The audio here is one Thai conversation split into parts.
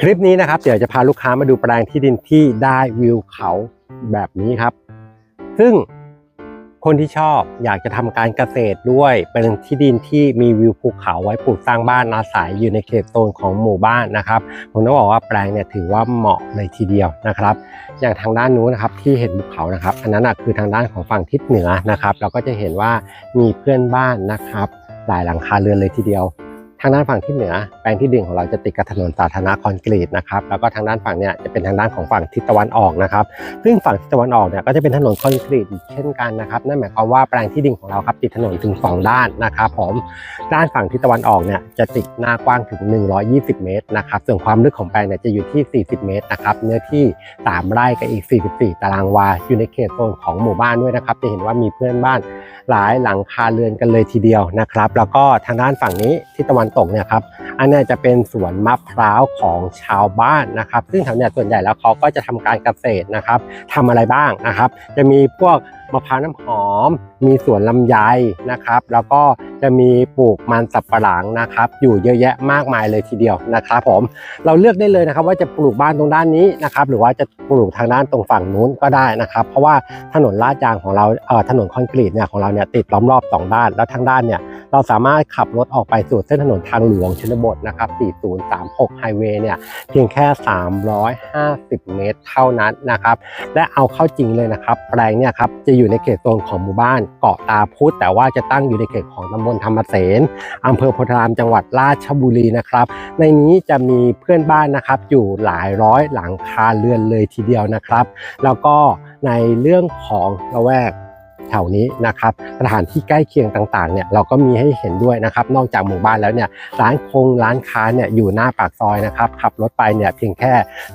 คลิปนี้นะครับเดี๋ยวจะพาลูกค้ามาดูแปลงที่ดินที่ได้วิวเขาแบบนี้ครับ ซึ่งคนที่ชอบอยากจะทำการเกษตรด้วยเป็นที่ดินที่มีวิวภูเขาไว้ปลูกสร้างบ้านอาศัยอยู่ในเขตโซนของหมู่บ้านนะครับผมต้องบอกว่าแปลงเนี่ยถือว่าเหมาะเลยทีเดียวนะครับ อย่างทางด้านนู้นนะครับที่เห็นภูเขานะครับ อันนั้นนะคือทางด้านของฝั่งทิศเหนือนะครับ เราก็จะเห็นว่ามีเพื่อนบ้านนะครับหลายหลังคาเรือนเลยทีเดียว ทางด้านฝั่งที่เหนือแปลงที่ดินของเราจะติดกับถนนสาธารณะคอนกรีตนะครับแล้วก็ทางด้านฝั่งเนี่ยจะเป็นทางด้านของฝั่งทิศตะวันออกนะครับ ซึ่งฝั่งทิศตะวันออกเนี่ยก็จะเป็นถนนคอนกรีตอีกเช่นกันนะครับนั่นหมายความว่าแปลงที่ดินของเราครับติดถนนถึง 2 ด้านนะครับผมด้านฝั่งทิศตะวันออกเนี่ยจะติดหน้ากว้างถึง 120 เมตรนะครับส่วนความลึกของแปลงเนี่ยจะอยู่ที่ 40 เมตรนะครับเนื้อที่ 3 ไร่กับอีก 44 ตารางวาอยู่ในเขตโซนของหมู่บ้านด้วยนะครับจะเห็นว่ามีเพื่อนบ้านหลายหลังคาเรือนกันเลยทีเดียวนะครับแล้วก็ทางด้านฝั่งนี้ที่ตะวันตกเนี่ยครับอันนี้จะเป็นสวนมะพร้าวของชาวบ้านนะครับ ซึ่งแถวเนี้ยส่วนใหญ่แล้วเขาก็จะทำการเกษตรนะครับทำอะไรบ้างนะครับ จะมีพวกมะพร้าวน้ำหอม มีสวนลำไยนะครับ แล้วก็จะมีปลูกมันสับปะหลังนะครับ อยู่เยอะแยะมากมายเลยทีเดียวนะครับ ผมเราเลือกได้เลยนะครับ ว่าจะปลูกบ้านตรงด้านนี้นะครับ หรือว่าจะปลูกทางด้านตรงฝั่งนู้นก็ได้นะครับ เพราะว่าถนนลาดยางของเราเอ่อถนนคอนกรีตเนี่ยของเราเนี่ยติดล้อมรอบสองด้านแล้วทางด้านเนี่ย เราสามารถขับรถออกไปสู่เส้นถนนทางหลวงชนบทนะครับ 4036 ไฮเวย์เนี่ยเพียงแค่ 350 เมตรเท่านั้นนะครับ และเอาเข้าจริงเลยนะครับ แปลงเนี่ยครับจะอยู่ในเขตโซนของหมู่บ้านเกาะตาพุธแต่ว่าจะตั้งอยู่ในเขตของตำบลธรรมเสนอำเภอโพธารามจังหวัดราชบุรีนะครับ ในนี้จะมีเพื่อนบ้านนะครับอยู่หลายร้อยหลังคาเรือนเลยทีเดียวนะครับ แล้วก็ในเรื่องของละแวก แถวนี้นะครับสถานที่ใกล้เคียงต่างๆเนี่ยเราก็มีให้เห็นด้วยนะครับ นอกจากหมู่บ้านแล้วเนี่ยร้านคงร้านค้าเนี่ยอยู่หน้าปากซอยนะครับขับรถไปเนี่ยเพียงแค่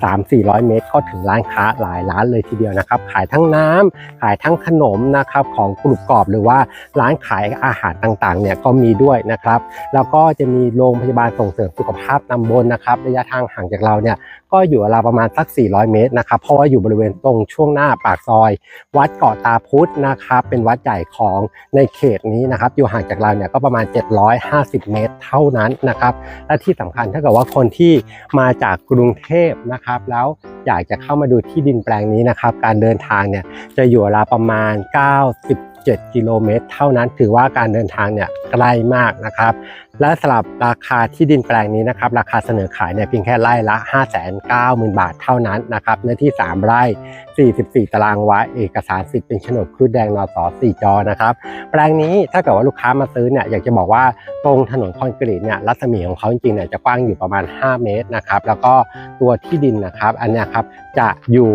3-400 เมตร ก็ถึงร้านค้าหลายร้านเลยทีเดียวนะครับ ขายทั้งน้ำขายทั้งขนมนะครับของกรุบกรอบหรือว่าร้านขายอาหารต่างๆเนี่ยก็มีด้วยนะครับ แล้วก็จะมีโรงพยาบาลส่งเสริมสุขภาพตำบลนะครับ ระยะทางห่างจากเราเนี่ยก็อยู่ราวประมาณสัก 400 เมตรนะครับเพราะว่าอยู่บริเวณตรงช่วงหน้าปากซอย วัดเกาะตาพุธนะครับเป็นวัดใหญ่ของในเขตนี้นะครับอยู่ห่างจากเราเนี่ยก็ประมาณ 750 เมตรเท่านั้นนะครับและที่สำคัญถ้าเกิดว่าคนที่มาจากกรุงเทพนะครับแล้วอยากจะเข้ามาดูที่ดินแปลงนี้นะครับการเดินทางเนี่ยจะอยู่ราวประมาณ 90 7 กิโลเมตร เท่านั้นถือว่าการเดินทางเนี่ยใกล้มากนะครับ และสำหรับราคาที่ดินแปลงนี้นะครับ ราคาเสนอขายเนี่ยเพียงแค่ไร่ละ 590,000 บาทเท่านั้นนะครับเนื้อที่ 3 ไร่ 44 ตารางวาเอกสารสิทธิ์เป็นโฉนดครุฑแดงนสอ4จอนะครับ แปลงนี้ถ้าเกิดว่าลูกค้ามาซื้อเนี่ยอยากจะบอกว่าตรงถนนคอนกรีตเนี่ยรัศมีของเขาจริงๆเนี่ยจะกว้างอยู่ประมาณ 5 เมตรนะครับแล้วก็ตัวที่ดินนะครับ อันนี้ครับจะอยู่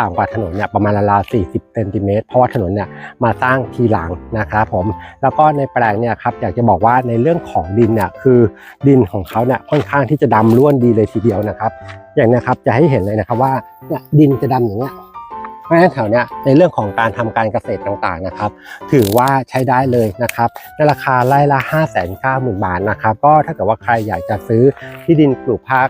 ต่ำกว่าถนนเนี่ยประมาณราวๆ40เซนติเมตรเพราะว่าถนนเนี่ยมาสร้างทีหลังนะครับผมแล้วก็ในแปลงเนี่ยครับอยากจะบอกว่าในเรื่องของดินเนี่ยคือดินของเขาเนี่ยค่อนข้างที่จะดำร่วนดีเลยทีเดียวนะครับ อย่างนี้ครับจะให้เห็นเลยนะครับว่าเนี่ยดินจะดำอย่างเงี้ยเพราะฉะนั้นแถวเนี้ยในเรื่องของการทำการเกษตรต่างๆนะครับ ถือว่าใช้ได้เลยนะครับในราคาไร่ละ 5 9 0 0 0 0 บาทนะครับ ก็ถ้าเกิดว่าใครอยากจะซื้อที่ดินปลูกพัก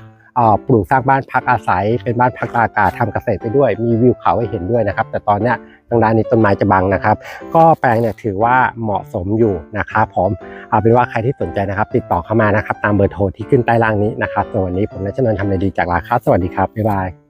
ปลูกสร้างบ้านพักอาศัย เป็นบ้านพักอากาศทำเกษตรไปด้วย มีวิวเขาให้เห็นด้วยนะครับ แต่ตอนเนี้ยทางด้านนี้ต้นไม้จะบังนะครับ ก็แปลงเนี่ยถือว่าเหมาะสมอยู่นะครับผมเอาเป็นว่าใครที่สนใจนะครับ ติดต่อเข้ามานะครับ ตามเบอร์โทรที่ขึ้นใต้ล่างนี้นะครับส่วนวันนี้ผมและชนนท์ทำเลยดีจากลาครับสวัสดีครับบ๊ายบาย